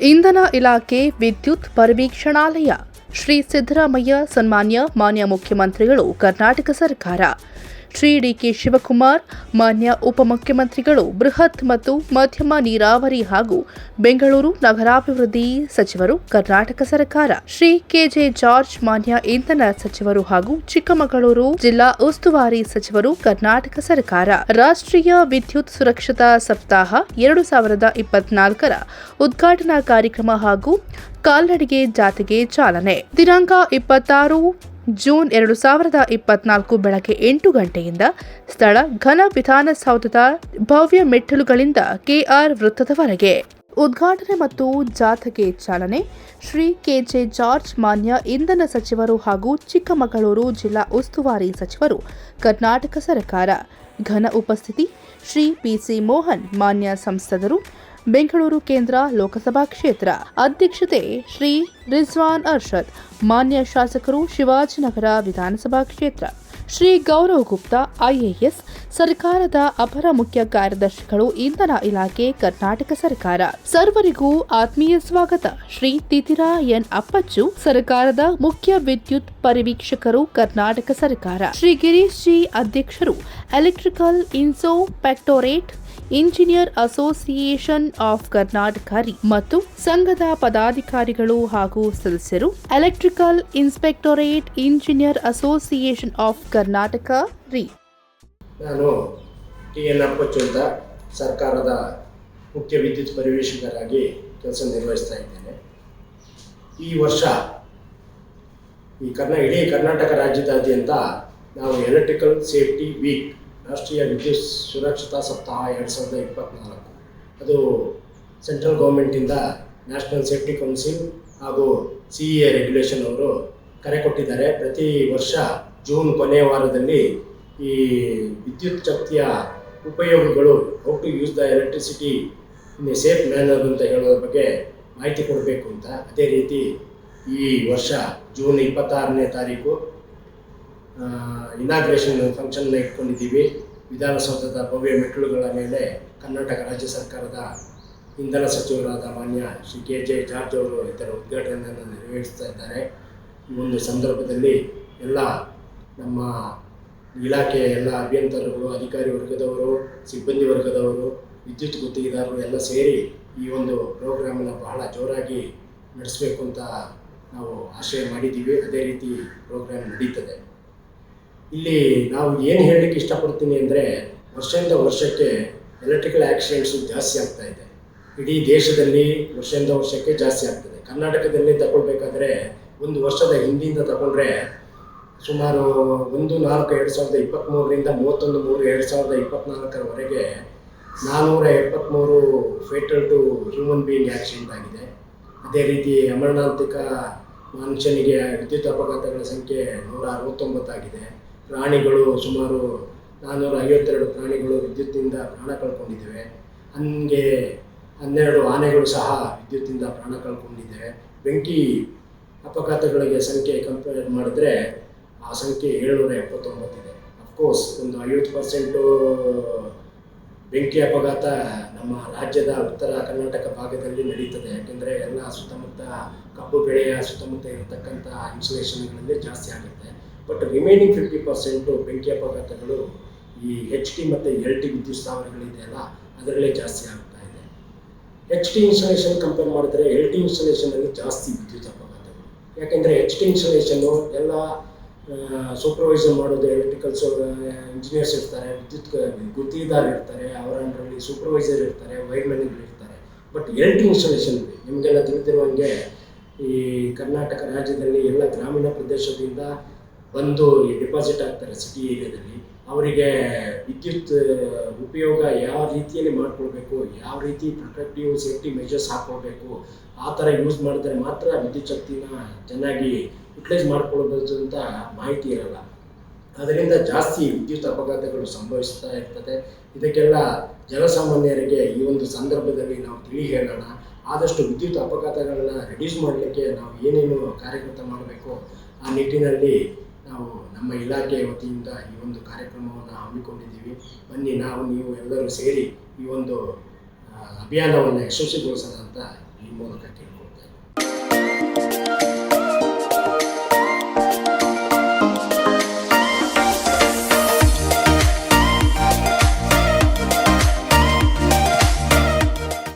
ಇಂಧನ ಇಲಾಖೆ ವಿದ್ಯುತ್ ಪರಿವೀಕ್ಷಣಾಲಯ ಶ್ರೀ ಸಿದ್ದರಾಮಯ್ಯ ಸನ್ಮಾನ್ಯ ಮಾನ್ಯ ಮುಖ್ಯಮಂತ್ರಿಗಳು ಕರ್ನಾಟಕ ಸರ್ಕಾರ. ಶ್ರೀ ಡಿಕೆ ಶಿವಕುಮಾರ್, ಮಾನ್ಯ ಉಪಮುಖ್ಯಮಂತ್ರಿಗಳು ಬೃಹತ್ ಮತ್ತು ಮಧ್ಯಮ ನೀರಾವರಿ ಹಾಗೂ ಬೆಂಗಳೂರು ನಗರಾಭಿವೃದ್ಧಿ ಸಚಿವರು, ಕರ್ನಾಟಕ ಸರ್ಕಾರ, ಶ್ರೀ ಕೆಜೆ ಜಾರ್ಜ್ ಮಾನ್ಯ ಇಂಧನ ಸಚಿವರು ಹಾಗೂ ಚಿಕ್ಕಮಗಳೂರು ಜಿಲ್ಲಾ ಉಸ್ತುವಾರಿ ಸಚಿವರು, ಕರ್ನಾಟಕ ಸರ್ಕಾರ. ರಾಷ್ಟ್ರೀಯ ವಿದ್ಯುತ್ ಸುರಕ್ಷತಾ ಸಪ್ತಾಹ ಎರಡು ಸಾವಿರದ ಇಪ್ಪತ್ನಾಲ್ಕರ ಉದ್ಘಾಟನಾ ಕಾರ್ಯಕ್ರಮ ಹಾಗೂ ಕಾಲ್ನಡಿಗೆ ಜಾತಿಗೆ ಚಾಲನೆ. ದಿನಾಂಕ ಇಪ್ಪತ್ತಾರು ಜೂನ್ ಎರಡು ಸಾವಿರದ ಇಪ್ಪತ್ನಾಲ್ಕು ಬೆಳಗ್ಗೆ ಎಂಟು ಗಂಟೆಯಿಂದ ಸ್ಥಳ ಘನ ವಿಧಾನಸೌಧದ ಭವ್ಯ ಮೆಟ್ಟಿಲುಗಳಿಂದ ಕೆಆರ್ ವೃತ್ತದವರೆಗೆ. ಉದ್ಘಾಟನೆ ಮತ್ತು ಜಾಥಾಗೆ ಚಾಲನೆ ಶ್ರೀ ಕೆಜೆ ಜಾರ್ಜ್ ಮಾನ್ಯ ಇಂಧನ ಸಚಿವರು ಹಾಗೂ ಚಿಕ್ಕಮಗಳೂರು ಜಿಲ್ಲಾ ಉಸ್ತುವಾರಿ ಸಚಿವರು, ಕರ್ನಾಟಕ ಸರ್ಕಾರ. ಘನ ಉಪಸ್ಥಿತಿ ಶ್ರೀ ಪಿಸಿ ಮೋಹನ್ ಮಾನ್ಯ ಸಂಸದರು ಬೆಂಗಳೂರು ಕೇಂದ್ರ ಲೋಕಸಭಾ ಕ್ಷೇತ್ರ. ಅಧ್ಯಕ್ಷತೆ ಶ್ರೀ ರಿಜ್ವಾನ್ ಅರ್ಷದ್, ಮಾನ್ಯ ಶಾಸಕರು ಶಿವಾಜಿನಗರ ವಿಧಾನಸಭಾ ಕ್ಷೇತ್ರ. ಶ್ರೀ ಗೌರವ್ ಗುಪ್ತಾ, ಐಎಎಸ್, ಸರ್ಕಾರದ ಅಪರ ಮುಖ್ಯ ಕಾರ್ಯದರ್ಶಿಗಳು, ಇಂಧನ ಇಲಾಖೆ, ಕರ್ನಾಟಕ ಸರ್ಕಾರ. ಸರ್ವರಿಗೂ ಆತ್ಮೀಯ ಸ್ವಾಗತ. ಶ್ರೀ ತಿತಿರಾ ಎನ್ ಅಪ್ಪಚ್ಚು, ಸರ್ಕಾರದ ಮುಖ್ಯ ವಿದ್ಯುತ್ ಪರಿವೀಕ್ಷಕರು, ಕರ್ನಾಟಕ ಸರ್ಕಾರ. ಶ್ರೀ ಗಿರೀಶ್ ಜಿ ಅಧ್ಯಕ್ಷರು, electrical inspectorate engineer association of Karnataka ಮತ್ತು ಸಂಘದ ಪದಾಧಿಕಾರಿಗಳು ಹಾಗೂ ಸದಸ್ಯರು electrical inspectorate engineer association of Karnataka ರಿ ನಾನು ಟಿ ಎನ್ ಅಪ್ಪಚ್ಚು ಸರ್ಕಾರದ ಮುಖ್ಯ ವಿದ್ಯುತ್ ಪರಿವೇಶಕರಾಗಿ ಕೆಲಸ ನಿರ್ವಹಿಸ್ತಾ ಇದ್ದೇನೆ. ಈ ವರ್ಷ ಈ ಕರ್ನಾ ಇಡೀ ಕರ್ನಾಟಕ ರಾಜ್ಯದಾದ್ಯಂತ ನಾವು ಎಲೆಕ್ಟ್ರಿಕಲ್ ಸೇಫ್ಟಿ ವೀಕ್ ರಾಷ್ಟ್ರೀಯ ವಿದ್ಯುತ್ ಸುರಕ್ಷತಾ ಸಪ್ತಾಹ ಎರಡು ಸಾವಿರದ ಇಪ್ಪತ್ತ್ನಾಲ್ಕು ಅದು ಸೆಂಟ್ರಲ್ ಗೌರ್ಮೆಂಟಿಂದ ನ್ಯಾಷನಲ್ ಸೇಫ್ಟಿ ಕೌನ್ಸಿಲ್ ಹಾಗೂ ಸಿ ಎ ರೆಗ್ಯುಲೇಷನ್ ಅವರು ಕರೆ ಕೊಟ್ಟಿದ್ದಾರೆ. ಪ್ರತಿ ವರ್ಷ ಜೂನ್ ಕೊನೆಯ ವಾರದಲ್ಲಿ ಈ ವಿದ್ಯುತ್ ಶಕ್ತಿಯ ಉಪಯೋಗಗಳು how to use the electricity in a safe manner ಅಂತ ಹೇಳೋದ್ರ ಬಗ್ಗೆ ಮಾಹಿತಿ ಕೊಡಬೇಕು ಅಂತ. ಅದೇ ರೀತಿ ಈ ವರ್ಷ ಜೂನ್ ಇಪ್ಪತ್ತಾರನೇ ತಾರೀಕು ಇನಾಗ್ರೇಷನ್ ಫಂಕ್ಷನ್ನ ಇಟ್ಕೊಂಡಿದ್ದೀವಿ. ವಿಧಾನಸೌಧದ ಭವ್ಯ ಮೆಟ್ಟಿಲುಗಳ ಮೇಲೆ ಕರ್ನಾಟಕ ರಾಜ್ಯ ಸರ್ಕಾರದ ಇಂಧನ ಸಚಿವರಾದ ಮಾನ್ಯ ಶ್ರೀ ಕೆ ಜೆ ಜಾರ್ಜ್ ಅವರು ಇದರ ಉದ್ಘಾಟನೆಯನ್ನು ನೆರವೇರಿಸ್ತಾ ಇದ್ದಾರೆ. ಒಂದು ಸಂದರ್ಭದಲ್ಲಿ ಎಲ್ಲ ನಮ್ಮ ಇಲಾಖೆಯ ಎಲ್ಲ ಅಭಿಯಂತರಗಳು, ಅಧಿಕಾರಿ ವರ್ಗದವರು, ಸಿಬ್ಬಂದಿ ವರ್ಗದವರು, ವಿದ್ಯುತ್ ಗುತ್ತಿಗೆದಾರರು ಎಲ್ಲ ಸೇರಿ ಈ ಒಂದು ಪ್ರೋಗ್ರಾಮನ್ನು ಬಹಳ ಜೋರಾಗಿ ನಡೆಸಬೇಕು ಅಂತ ನಾವು ಆಶಯ ಮಾಡಿದ್ದೀವಿ. ಅದೇ ರೀತಿ ಪ್ರೋಗ್ರಾಮ್ ನಡೀತದೆ. ಇಲ್ಲಿ ನಾವು ಏನು ಹೇಳಲಿಕ್ಕೆ ಇಷ್ಟಪಡ್ತೀನಿ ಅಂದರೆ ವರ್ಷದಿಂದ ವರ್ಷಕ್ಕೆ ಎಲೆಕ್ಟ್ರಿಕಲ್ ಆಕ್ಸಿಡೆಂಟ್ಸು ಜಾಸ್ತಿ ಆಗ್ತಾ ಇದೆ. ಇಡೀ ದೇಶದಲ್ಲಿ ವರ್ಷದಿಂದ ವರ್ಷಕ್ಕೆ ಜಾಸ್ತಿ ಆಗ್ತದೆ. ಕರ್ನಾಟಕದಲ್ಲಿ ತಗೊಳ್ಬೇಕಾದ್ರೆ ಒಂದು ವರ್ಷದ ಹಿಂದಿಂದ ತಗೊಂಡ್ರೆ ಸುಮಾರು ಒಂದು ನಾಲ್ಕು ಎರಡು ಸಾವಿರದ ಇಪ್ಪತ್ತ್ಮೂರರಿಂದ ಮೂವತ್ತೊಂದು ಮೂರು ಎರಡು ಸಾವಿರದ ಇಪ್ಪತ್ತ್ನಾಲ್ಕರವರೆಗೆ ನಾನ್ನೂರ ಎಪ್ಪತ್ತ್ಮೂರು fatal to human being accident ಆಗಿದೆ. ಅದೇ ರೀತಿ ಅಮರಣಾಂತಿಕ ಮನುಷ್ಯನಿಗೆ ವಿದ್ಯುತ್ ಅಪಘಾತಗಳ ಸಂಖ್ಯೆ ನೂರ ಅರವತ್ತೊಂಬತ್ತಾಗಿದೆ. ಪ್ರಾಣಿಗಳು ಸುಮಾರು ನಾನ್ನೂರ ಐವತ್ತೆರಡು ಪ್ರಾಣಿಗಳು ವಿದ್ಯುತ್ತಿಂದ ಪ್ರಾಣ ಕಳ್ಕೊಂಡಿದ್ದೇವೆ. ಹಂಗೆ ಹನ್ನೆರಡು ಆನೆಗಳು ಸಹ ವಿದ್ಯುತ್ತಿಂದ ಪ್ರಾಣ ಕಳ್ಕೊಂಡಿದ್ದೇವೆ. ಬೆಂಕಿ ಅಪಘಾತಗಳಿಗೆ ಸಂಖ್ಯೆ ಕಂಪೇರ್ ಮಾಡಿದ್ರೆ ಆ ಸಂಖ್ಯೆ ಏಳ್ನೂರ ಎಪ್ಪತ್ತೊಂಬತ್ತಿದೆ ಅಫ್ಕೋರ್ಸ್ ಒಂದು ಐವತ್ತು ಪರ್ಸೆಂಟು ಬೆಂಕಿ ಅಪಘಾತ ನಮ್ಮ ರಾಜ್ಯದ ಉತ್ತರ ಕರ್ನಾಟಕ ಭಾಗದಲ್ಲಿ ನಡೀತದೆ. ಯಾಕೆಂದರೆ ಎಲ್ಲ ಸುತ್ತಮುತ್ತ ಕಬ್ಬು ಬೆಳೆಯ ಸುತ್ತಮುತ್ತ ಇರತಕ್ಕಂಥ ಇನ್ಸುಲೇಷನ್ಗಳಲ್ಲಿ ಜಾಸ್ತಿ ಆಗುತ್ತೆ. ಬಟ್ ರಿಮೈನಿಂಗ್ ಫಿಫ್ಟಿ ಪರ್ಸೆಂಟು ಬೆಂಕಿ ಅಪಘಾತಗಳು ಈ ಎಚ್ ಟಿ ಮತ್ತು ಎಲ್ ಟಿ ವಿದ್ಯುತ್ ಸ್ಥಾವರಗಳಿದೆಯಲ್ಲ ಅದರಲ್ಲೇ ಜಾಸ್ತಿ ಆಗ್ತಾ ಇದೆ. ಎಚ್ ಟಿ ಇನ್ಸ್ಟಾಲೇಷನ್ ಕಂಪೇರ್ ಮಾಡಿದ್ರೆ ಎಲ್ ಟಿ ಇನ್ಸ್ಟಾಲೇಷನಲ್ಲಿ ಜಾಸ್ತಿ ವಿದ್ಯುತ್ ಅಪಘಾತಗಳು ಯಾಕೆಂದರೆ ಎಚ್ ಟಿ ಇನ್ಸ್ಟಾಲೇಷನ್ನು ಎಲ್ಲ ಸೂಪರ್ವೈಸರ್ ಮಾಡೋದು ಎಲೆಕ್ಟ್ರಿಕಲ್ಸ್ ಇಂಜಿನಿಯರ್ಸ್ ಇರ್ತಾರೆ, ವಿದ್ಯುತ್ ಗುತ್ತಿಗೆದಾರ ಇರ್ತಾರೆ, ಅವರ ಅಂಡ್ರಲ್ಲಿ ಸೂಪರ್ವೈಸರ್ ಇರ್ತಾರೆ ವೈರ್ಮೆನ್ಗಳು ಇರ್ತಾರೆ. ಬಟ್ ಎಲ್ ಟಿ ಇನ್ಸ್ಟಾಲೇಷನ್ ನಿಮಗೆಲ್ಲ ತಿಳಿದಿರುವಂಗೆ ಈ ಕರ್ನಾಟಕ ರಾಜ್ಯದಲ್ಲಿ ಎಲ್ಲ ಗ್ರಾಮೀಣ ಪ್ರದೇಶದಿಂದ ಬಂದು ಡಿಪಾಸಿಟ್ ಆಗ್ತಾರೆ ಸಿಟಿ ಏರಿಯಾದಲ್ಲಿ ಅವರಿಗೆ ವಿದ್ಯುತ್ ಉಪಯೋಗ ಯಾವ ರೀತಿಯಲ್ಲಿ ಮಾಡ್ಕೊಳ್ಬೇಕು, ಯಾವ ರೀತಿ ಪ್ರೊಟೆಕ್ಟಿವ್ ಸೇಫ್ಟಿ ಮೆಷರ್ಸ್ ಹಾಕ್ಕೊಳ್ಬೇಕು ಆ ಥರ ಯೂಸ್ ಮಾಡಿದ್ರೆ ಮಾತ್ರ ವಿದ್ಯುತ್ ಶಕ್ತಿನ ಚೆನ್ನಾಗಿ ಯುಟಿಲೈಸ್ ಮಾಡ್ಕೊಳ್ಬೋದು ಅಂತ ಮಾಹಿತಿ ಇರಲ್ಲ. ಅದರಿಂದ ಜಾಸ್ತಿ ವಿದ್ಯುತ್ ಅಪಘಾತಗಳು ಸಂಭವಿಸ್ತಾ ಇರ್ತದೆ. ಇದಕ್ಕೆಲ್ಲ ಜನಸಾಮಾನ್ಯರಿಗೆ ಈ ಒಂದು ಸಂದರ್ಭದಲ್ಲಿ ನಾವು ತಿಳಿ ಹೇಳೋಣ ಆದಷ್ಟು ವಿದ್ಯುತ್ ಅಪಘಾತಗಳನ್ನ ರಿಡ್ಯೂಸ್ ಮಾಡಲಿಕ್ಕೆ ನಾವು ಏನೇನು ಕಾರ್ಯಕರ್ತ ಮಾಡಬೇಕು, ಆ ನಿಟ್ಟಿನಲ್ಲಿ ನಾವು ನಮ್ಮ ಇಲಾಖೆಯ ವತಿಯಿಂದ ಈ ಒಂದು ಕಾರ್ಯಕ್ರಮವನ್ನು ಹಮ್ಮಿಕೊಂಡಿದ್ದೀವಿ. ಬನ್ನಿ ನಾವು, ನೀವು ಎಲ್ಲರೂ ಸೇರಿ ಈ ಒಂದು ಅಭಿಯಾನವನ್ನು ಯಶಸ್ವಿಗೊಳಿಸೋಣ ಅಂತ ಈ ಮೂಲಕ ಇದ್ದೀನಿ